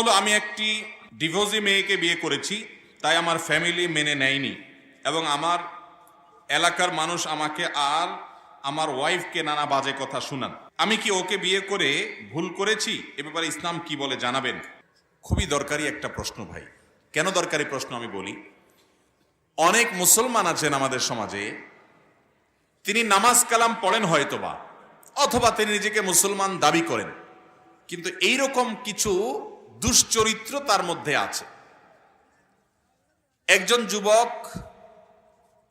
হলো, আমি একটি ডিভোর্সি মেয়েকে বিয়ে করেছি, তাই আমার ফ্যামিলি মেনে নেয়নি। এবং আমার এলাকার মানুষ আমাকে আর আমার ওয়াইফকে নানা বাজে কথা শুনান। আমি কি ওকে বিয়ে করে ভুল করেছি? এ ব্যাপারে ইসলাম কি বলে জানাবেন? খুবই দরকারি একটা প্রশ্ন, ভাই। কেন দরকারি প্রশ্ন আমি বলি? অনেক মুসলমান আছেন আমাদের সমাজে, তিনি নামাজ কালাম পড়েন হয়তোবা, অথবা তিনি নিজেকে মুসলমান দাবি করেন। কিন্তু এই রকম কিছু দুশ্চরিত্র তার মধ্যে আছে। একজন যুবক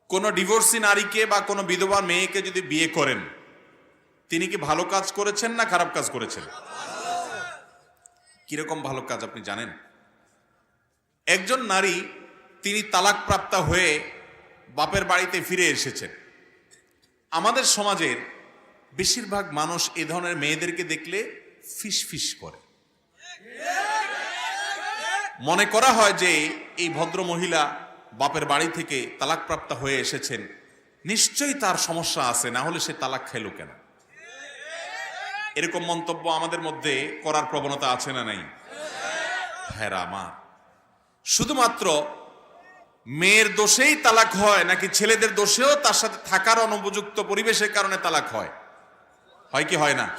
কোনো ডিভোর্সি নারীকে বা কোনো বিধবা মেয়েকে যদি বিয়ে করেন, তিনি কি ভালো কাজ করেছেন না খারাপ কাজ করেছেন? কীরকম ভালো কাজ আপনি জানেন? একজন নারী তিনি তালাক প্রাপ্তা হয়ে বাপের বাড়িতে ফিরে এসেছেন। আমাদের সমাজের বেশিরভাগ মানুষ এ ধরনের মেয়েদেরকে দেখলে ফিস ফিস করে। মনে করা হয় যে এই ভদ্র মহিলা বাপের বাড়ি থেকে তালাকপ্রাপ্ত হয়ে এসেছেন। নিশ্চয়ই তার সমস্যা আছে, না হলে সে তালাক খেলো কেন? এরকম মন্তব্য আমাদের মধ্যে করার প্রবণতা আছে না নাই? হ্যাঁ আমার শুধুমাত্র মেয়ের দোষেই তালাক হয়, নাকি ছেলেদের দোষেও তার সাথে থাকার অনুপযুক্ত পরিবেশের কারণে তালাক হয়? হয় কি হয় না?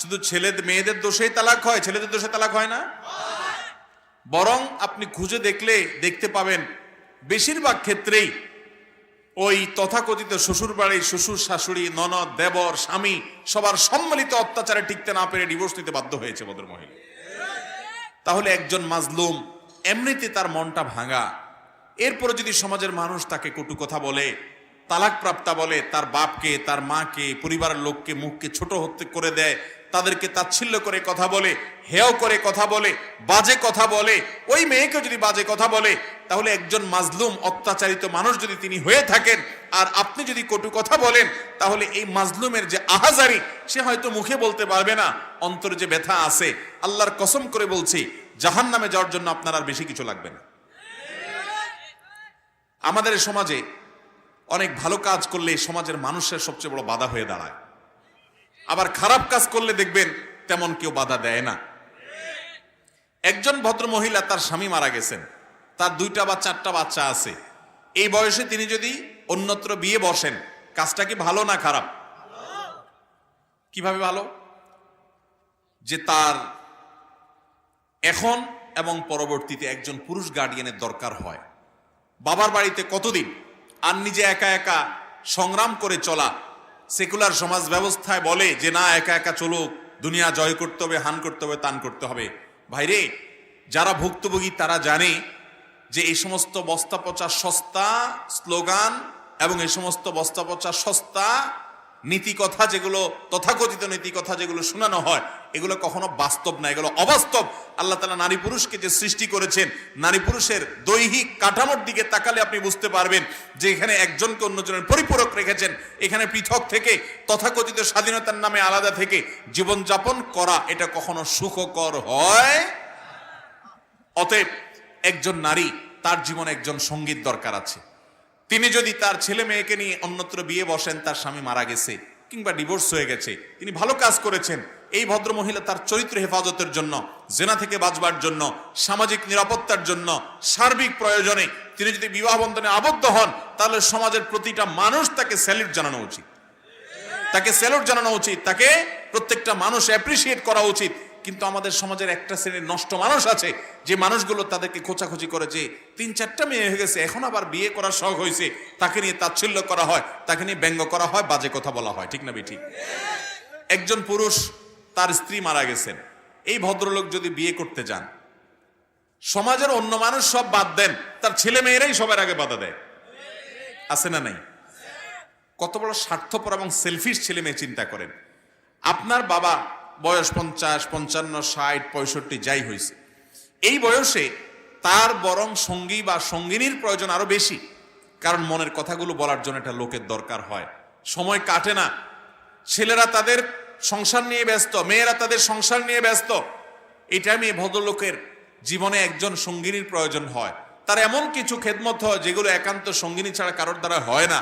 শুধু ছেলে মেয়েদের দোষেই তালাক হয়, ছেলেদের দোষে তালাক হয় না? বরং আপনি খুঁজে দেখলে দেখতে পাবেন, বেশিরভাগ ক্ষেত্রেই ওই তথাকথিত শ্বশুর বাড়ি শ্বশুর শাশুড়ি, ননদ, দেবর, স্বামী সবার সম্মিলিত অত্যাচারে টিকতে না পেরে ডিভোর্স নিতে বাধ্য হয়েছে ভদ্র মহিলা। তাহলে একজন মাজলুম এমনিতে তার মনটা ভাঙা। এরপরে যদি সমাজের মানুষ তাকে কটু কথা বলে তালাক প্রাপ্তা বলে তার বাপকে, তার মাকে, পরিবারের লোককে, মুখকে ছোট হতে করে দেয়। তাদেরকে তাচ্ছিল্য করে কথা বলে, হেয় করে কথা বলে, বাজে কথা বলে। ওই মেয়েকে যদি বাজে কথা বলে, তাহলে একজন মাজলুম, অত্যাচারিত মানুষ যদি তিনি হয়ে থাকেন, আর আপনি যদি কটু কথা বলেন, তাহলে এই মাজলুমের যে আহাজারি, সে হয়তো মুখে বলতে পারবে না, অন্তরে যে ব্যথা আছে। আল্লাহর কসম করে বলছি জাহান নামে যাওয়ার জন্য আপনার আর বেশি কিছু লাগবে না। আমাদের সমাজে অনেক ভালো কাজ করলে সমাজের মানুষের সবচেয়ে বড় বাধা হয়ে দাঁড়ায়। আবার খারাপ কাজ করলে দেখবেন তেমন কেউ বাধা দেয় না। একজন ভদ্র মহিলা তার স্বামী মারা গেছেন। তার দুইটা বা চারটা বাচ্চা আছে। এই বয়সে তিনি যদি অন্যত্র বিয়ে বসেন, কাজটা কি ভালো না খারাপ? কীভাবে ভালো? যে তার এখন এবং পরবর্তীতে একজন পুরুষ গার্ডিয়ানের দরকার হয়। বাবার বাড়িতে কতদিন? আর নিজে একা একা সংগ্রাম করে চলা। সেকুলার সমাজ ব্যবস্থায় বলে যে, না, একা একা চলুক, দুনিয়া জয় করতে হবে, হান করতে হবে, তান করতে হবে। ভাইরে যারা ভুক্তভোগী তারা জানে যে, এই সমস্ত বস্তা পচা সস্তা স্লোগান এবং এই সমস্ত বস্তা পচা সস্তা নীতি কথা যেগুলো, তথাকথিত নীতি কথা যেগুলো শোনানো হয়, এগুলো কখনো বাস্তব না, এগুলো অবাস্তব। আল্লাহ তালা নারী পুরুষকে যে সৃষ্টি করেছেন, নারী পুরুষের দৈহিক কাঠামোর দিকে তাকালে আপনি বুঝতে পারবেন যে এখানে একজনকে অন্যজনের পরিপূরক রেখেছেন। এখানে পৃথক থেকে, তথাকথিত স্বাধীনতার নামে আলাদা থেকে জীবনযাপন করা, এটা কখনো সুখকর হয়? অতএব একজন নারী, তার জীবনে একজন সংগীত দরকার আছে। তিনি যদি তার ছেলে মেয়েকে নিয়ে অন্যত্র বিয়ে বসেন, তার স্বামী মারা গেছে কিংবা ডিভোর্স হয়ে গেছে, তিনি ভালো কাজ করেছেন, এই ভদ্র মহিলা তার চরিত্র হেফাজতের জন্য, জেনা থেকে বাঁচবার জন্য, সামাজিক নিরাপত্তার জন্য, সার্বিক প্রয়োজনে তিনি যদি বিবাহ বন্ধনে আবদ্ধ হন, তাহলে সমাজের প্রতিটা মানুষ তাকে স্যালিউট জানানো উচিত। তাকে স্যালুট জানানো উচিত, তাকে প্রত্যেকটা মানুষ অ্যাপ্রিসিয়েট করা উচিত। কিন্তু আমাদের সমাজের একটা শ্রেণির নষ্ট মানুষ আছে, যে মানুষগুলো তাদেরকে খোঁচাখুচি করেছে তিন চারটা মেয়ে হয়ে গেছে, এখন আবার বিয়ে করার শখ হয়েছে, তাকে নিয়ে তাচ্ছিল্য করা হয়, তাকে নিয়ে ব্যঙ্গ করা হয়, বাজে কথা বলা হয়, ঠিক না বেঠি? একজন পুরুষ তার স্ত্রী মারা গেছেন, এই ভদ্রলোক যদি বিয়ে করতে যান, সমাজের অন্য মানুষ সব বাদ দেন, তার ছেলে মেয়েরাই সবার আগে বাধা দেয়। আছে না নাই? কত বড় স্বার্থপর এবং সেলফিশ ছেলে মেয়ে চিন্তা করেন। আপনার বাবা বয়স পঞ্চাশ, পঞ্চান্ন, ষাট, পঁয়ষট্টি, যাই হয়েছে এই বয়সে তার বরং সঙ্গী বা সঙ্গিনীর প্রয়োজন আরও বেশি, কারণ মনের কথাগুলো বলার জন্য একটা লোকের দরকার হয়। সময় কাটে না। ছেলেরা তাদের সংসার নিয়ে ব্যস্ত, মেয়েরা তাদের সংসার নিয়ে ব্যস্ত। এই টাইমে ভদ্রলোকের জীবনে একজন সঙ্গিনীর প্রয়োজন হয়। তার এমন কিছু খেদমত হয় যেগুলো একান্ত সঙ্গিনী ছাড়া কারোর দ্বারা হয় না।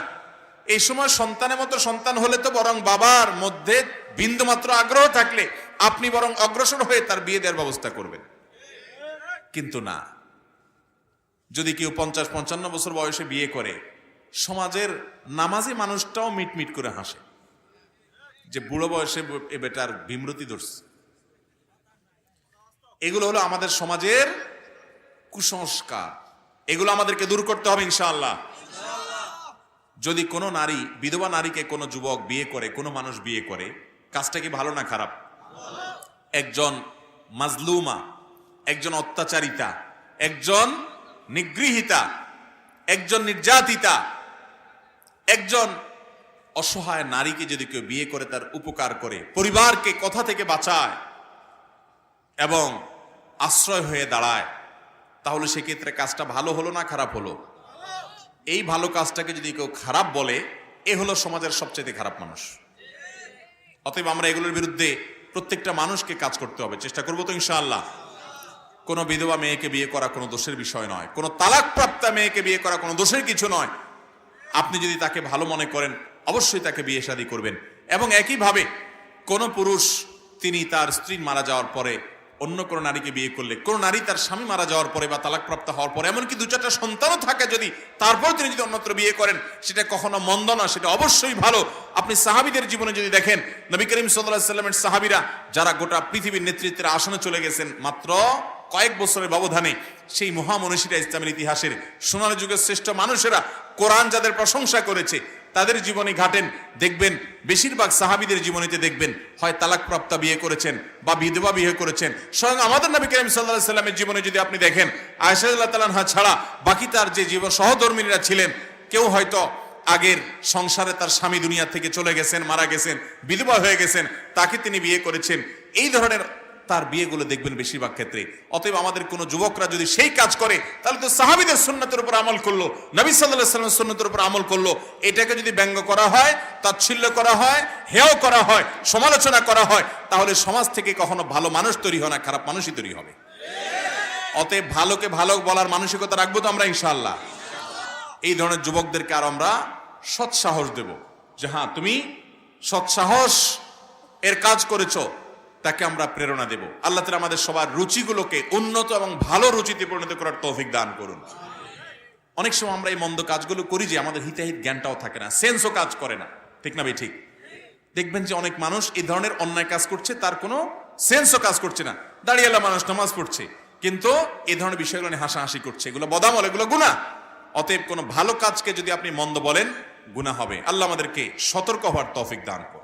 এই সময় সন্তানের মতো সন্তান হলে তো বরং বাবার মধ্যে বিন্দুমাত্র আগ্রহ থাকলে আপনি বরং অগ্রসর হয়ে তার বিয়ে দেওয়ার ব্যবস্থা করবেন। কিন্তু না। যদি কেউ পঞ্চাশ, পঞ্চান্ন বছর বয়সে বিয়ে করে, সমাজের নামাজি মানুষটাও মিটমিট করে হাসে। যে বুড়ো বয়সে এ বেটার বিমৃতি ধরছে। এগুলো হলো আমাদের সমাজের কুসংস্কার। এগুলো আমাদেরকে দূর করতে হবে ইনশাআল্লাহ। যদি কোনো নারী, বিধবা নারীকে কোনো যুবক বিয়ে করে, কোনো মানুষ বিয়ে করে, কাজটা কি ভালো না খারাপ? একজন মাজলুমা, একজন অত্যাচারিতা, একজন নিগৃহীতা, একজন নির্যাতিতা, একজন অসহায় নারীকে যদি কেউ বিয়ে করে, তার উপকার করে, পরিবারকে কথা থেকে বাঁচায় এবং আশ্রয় হয়ে দাঁড়ায়, তাহলে সেক্ষেত্রে কাজটা ভালো হলো না খারাপ হলো? এই ভালো কাজটাকে যদি কেউ খারাপ বলে, এ হলো সমাজের সবচেয়ে খারাপ মানুষ। অতএব আমরা এগুলোর বিরুদ্ধে প্রত্যেকটা মানুষকে কাজ করতে হবে। চেষ্টা করব তো ইনশাআল্লাহ। কোনো বিধবা মেয়েকে বিয়ে করা কোনো দোষের বিষয় নয়। কোনো তালাকপ্রাপ্তা মেয়েকে বিয়ে করা কোনো দোষের কিছু নয়। আপনি যদি তাকে ভালো মনে করেন, অবশ্যই তাকে বিয়ে শাদী করবেন। এবং একইভাবে কোনো পুরুষ, তিনি তার স্ত্রী মারা যাওয়ার পরে অন্য কোনো নারীকে বিয়ে করলে, কোনো নারী তার স্বামী মারা যাওয়ার পরে বা তালাকপ্রাপ্ত হওয়ার পরে, এমনকি দু চারটা সন্তানও থাকে যদি, তারপর তিনি যদি অন্যত্র বিয়ে করেন, সেটা কখনো মন্দ না, সেটা অবশ্যই ভালো। আপনি সাহাবিদের জীবনে যদি দেখেন, নবী করিম সাল্লাহ সাল্লামের সাহাবিরা যারা গোটা পৃথিবীর নেতৃত্বের আসনে চলে গেছেন, মাত্র কয়েক বছরের ব্যবধানে, সেই মহামনীষীরা ইসলামের ইতিহাসের সোনালী যুগের শ্রেষ্ঠ মানুষেরা কোরআন যাদের প্রশংসা করেছে তাদের জীবনে ঘাটেন, দেখবেন, বেশিরভাগ সাহাবিদের জীবনীতে দেখবেন, হয় তালাকপ্রাপ্তা বিয়ে করেছেন বা বিধবা বিয়ে করেছেন। স্বয়ং আমাদের নবী করিম সাল্লাহ সাল্লামের জীবনে যদি আপনি দেখেন আয়সাদুল্লাহ তালানহা ছাড়া বাকি তার যে জীবন সহধর্মিনীরা ছিলেন, কেউ হয়তো আগের সংসারে তার স্বামী দুনিয়া থেকে চলে গেছেন, মারা গেছেন, বিধবা হয়ে গেছেন, তাকে তিনি বিয়ে করেছেন। এই ধরনের তার বিয়েগুলো দেখবেন বেশিরভাগ ক্ষেত্রে। অতএব আমাদের কোনো যুবকরা যদি সেই কাজ করে, তাহলে তো সাহাবিদের সুন্নতের উপর আমল করল, নবী সাল্লাহ সাল্লামের সুন্নতের উপর আমল করল। এটাকে যদি ব্যঙ্গ করা হয়, তাচ্ছিল্য করা হয়, হেয় করা হয়, সমালোচনা করা হয়, তাহলে সমাজ থেকে কখনো ভালো মানুষ তৈরি হয় না, খারাপ মানুষই তৈরি হবে। অতএব ভালোকে ভালো বলার মানসিকতা রাখব তো আমরা ইনশাল্লাহ এই ধরনের যুবকদেরকে আর আমরা সৎসাহস দেব। যে হ্যাঁ তুমি সৎসাহস এর কাজ করেছ তাকে আমরা প্রেরণা দেব। আল্লাহ তালা আমাদের সবার রুচিগুলোকে উন্নত এবং ভালো রুচিতে পরিণত করার তৌফিক দান করুন। অনেক সময় আমরা এই মন্দ কাজগুলো করি যে আমাদের হিতাহিত জ্ঞানটাও থাকে না, সেন্সও কাজ করে না। ঠিক না ভাই? ঠিক। দেখবেন যে অনেক মানুষ এই ধরনের অন্যায় কাজ করছে, তার কোনো সেন্সও কাজ করছে না। দাঁড়িয়েলা মানুষ নামাজ পড়ছে, কিন্তু এই ধরনের বিষয়গুলো নিয়ে হাসাহাসি করছে। এগুলো বদামল এগুলো গুণা অতএব কোনো ভালো কাজকে যদি আপনি মন্দ বলেন গুণা হবে। আল্লাহ আমাদেরকে সতর্ক হওয়ার তৌফিক দান করুন।